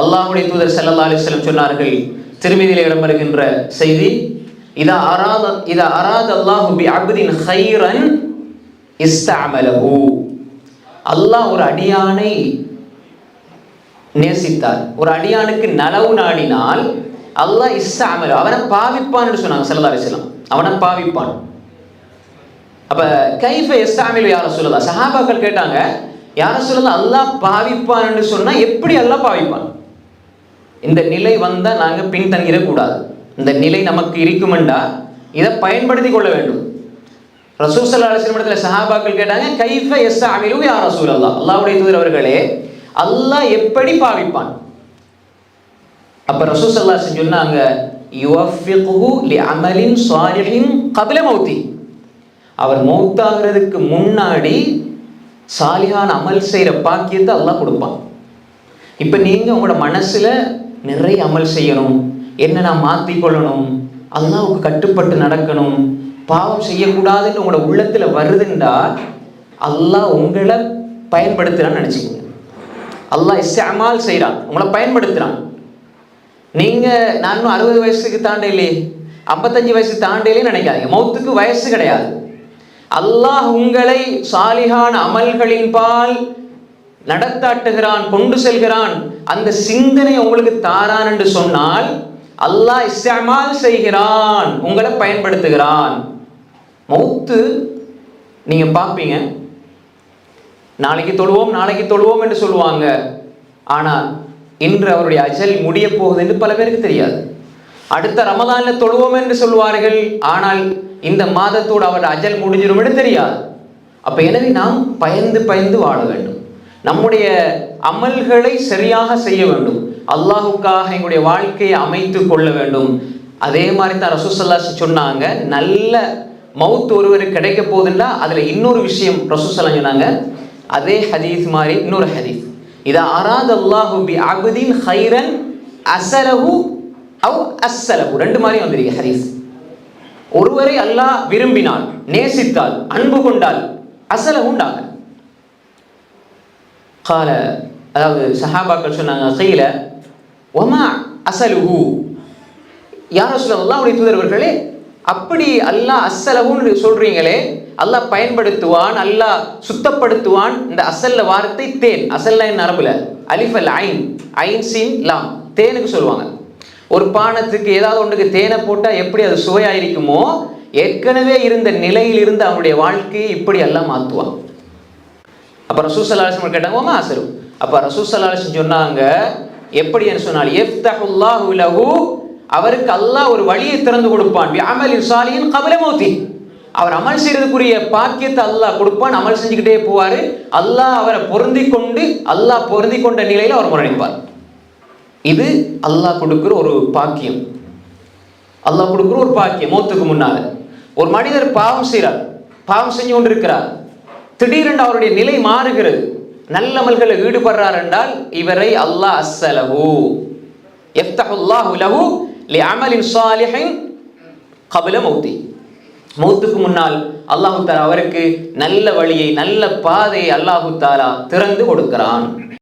அல்லாஹுடைய தூதர் செல்லல்லா அலைஹி வஸல்லம் சொன்னார்கள் திருமதியில் இடம்பெறுகின்ற செய்தி இதா அராத இதா அராத அல்லாஹு பி அபுதின் ஹைரன் இஸ்தஅமலஹு. அல்லாஹ் ஒரு அடியானை நேசித்தார். ஒரு அடியானுக்கு நலவு நாடினால் அல்லாஹ் இஸ்ஸாமல் அவனை பாவிப்பான்னு சொன்னாங்க செல்லல்லா அலைஹி வஸல்லம். அவனை பாவிப்பான். அப்ப கைஃப எஸ்தாமில் யார சொல்லலாம் சஹாபாக்கள் கேட்டாங்க யார சொல்லலாம் அல்லாஹ் பாவிப்பான்னு சொன்னா எப்படி அல்லாஹ் பாவிப்பான்? இந்த நிலை வந்தால் நாங்கள் பின்தங்கிடக்கூடாது. இந்த நிலை நமக்கு இருக்குமெண்டா? இதை பயன்படுத்தி கொள்ள வேண்டும். ரசூல் சல்லா சஹாபாக்கள் கேட்டாங்க கைஃப எஸ்தாமிலு யார் ரசூல் அல்லா அல்லாவுடைய தூதர் அவர்களே அல்லாஹ் எப்படி பாவிப்பான்? அப்போ ரசூல் சல்லா சொன்னாங்க யுவஃபிகுஹு லி அமலின் சாலிஹின் கபில மௌத்தி அவர் மௌத்தாகிறதுக்கு முன்னாடி சாலிஹான் அமல் செய்கிற பாக்கியத்தை அல்லாஹ் கொடுப்பான். இப்போ நீங்கள் உங்களோட மனசில் நிறைய அமல் செய்யணும். என்ன நான் மாற்றிக்கொள்ளணும் அல்லாவுக்கு கட்டுப்பட்டு நடக்கணும். பாவம் செய்யக்கூடாதுன்னு உங்களோட உள்ளத்தில் வருதுண்டா அல்லாஹ் உங்களை பயன்படுத்துகிறான்னு நினச்சிக்கோங்க. அல்லாஹ் இஸ்அமால் செய்கிறான் உங்களை பயன்படுத்துகிறான் நீங்கள் நான் இன்னும் அறுபது வயசுக்கு தாண்டையிலே ஐம்பத்தஞ்சு வயசு தாண்டையிலே நினைக்காதீங்க. மௌத்துக்கு வயசு கிடையாது. அல்லாஹ் உங்களை சாலிகான அமல்களின் பால் நடத்தாட்டுகிறான் கொண்டு செல்கிறான். அந்த சிந்தனை உங்களுக்கு தாரான் என்று சொன்னால் அல்லாஹ் இஸ்லாமால் செய்கிறான் உங்களை பயன்படுத்துகிறான். மௌத்து நீங்க பார்ப்பீங்க. நாளைக்கு தொழுவோம் நாளைக்கு தொழுவோம் என்று சொல்லுவாங்க. ஆனால் இன்று அவருடைய அஜல் முடிய போகுது என்று பல பேருக்கு தெரியாது. அடுத்த ரமதானில் தொழுவோம் என்று சொல்வார்கள் ஆனால் இந்த மாதத்தோடு அவர் அஜல் முடிஞ்சிடும் என்று தெரியாது. அப்போ எனவே நாம் பயந்து பயந்து வாழ வேண்டும். நம்முடைய அமல்களை சரியாக செய்ய வேண்டும். அல்லாஹுக்காக எங்களுடைய வாழ்க்கையை அமைத்து கொள்ள வேண்டும். அதே மாதிரி தான் ரசூசல்லா சொன்னாங்க நல்ல மவுத் ஒருவருக்கு கிடைக்க போகுதுன்னா அதில் இன்னொரு விஷயம் ரசூசல்லா சொன்னாங்க அதே ஹதீஸ் மாதிரி இன்னொரு ஹதீஸ். இதை அராத் அல்லாஹு பி அபுதீன் ஹைரன் அசலஹு அவ் அஸ்ஸலஹு. ரெண்டு மாதிரி வந்திருக்கு ஹதீஸ். ஒருவரை அல்லாஹ் விரும்பினால் நேசித்தால் அன்பு கொண்டால் அசலவு உண்டாங்க கால அதாவது சஹாபாக்கள் சொன்னாங்க கையில ஒமா அசலுஹு. யார சொல்ல அல்லாவுடைய தூதரவர்களே அப்படி அல்லாஹ் அசலகுன்னு சொல்றீங்களே அல்லாஹ் பயன்படுத்துவான் அல்லாஹ் சுத்தப்படுத்துவான் இந்த அசல்ல வார்த்தை தேன். அசல்ல நரம்புல அலிஃபல் ஐன். ஐன் சீன் லாம். தேனுக்கு சொல்லுவாங்க. ஒரு பானத்துக்கு ஏதாவது ஒன்றுக்கு தேனை போட்டால் எப்படி அது சுவையாயிருக்குமோ ஏற்கனவே இருந்த நிலையில் இருந்து அவனுடைய வாழ்க்கையை இப்படி எல்லாம் மாற்றுவான். அப்போ ரசூசல்லாசம் கேட்டாங்க ஓமா அசரு? அப்போ ரசூசல்லாசம் சொன்னாங்க எப்படி? என்று சொன்னால் எஃப்தஹுல்லாஹு லஹு. அவருக்கு அல்லாஹ் ஒரு வழியை திறந்து கொடுப்பான். அமல் சாலியின் கபல மௌத்தி. அவர் அமல் செய்யறதுக்குரிய பாக்கியத்தை அல்லாஹ் கொடுப்பான். அமல் செஞ்சுக்கிட்டே போவார். அல்லாஹ் அவரை பொருந்தி கொண்டு அல்லாஹ் பொருந்தி கொண்ட நிலையில் அவர் முரணிப்பார். இது அல்லாஹ் கொடுக்குற ஒரு பாக்கியம். அல்லாஹ் கொடுக்குற ஒரு பாக்கியம். மூத்துக்கு முன்னால. ஒரு மனிதர் பாவம் செய்கிறார் பாவம் செஞ்சு கொண்டிருக்கிறார். திடீரென்று அவருடைய நிலை மாறுகிறது. நல்லமல்களில் ஈடுபடுறார் என்றால் இவரை அல்லாஹ் அஸ்ஸலஹு. எஃப்தஹுல்லாஹு லஹு லி அமலின் சாலிஹின் கபில மௌத்தி. மௌத்துக்கு முன்னால் அல்லாஹு தாலா அவருக்கு நல்ல வழியை நல்ல பாதையை அல்லாஹு தாலா திறந்து கொடுக்கிறான்.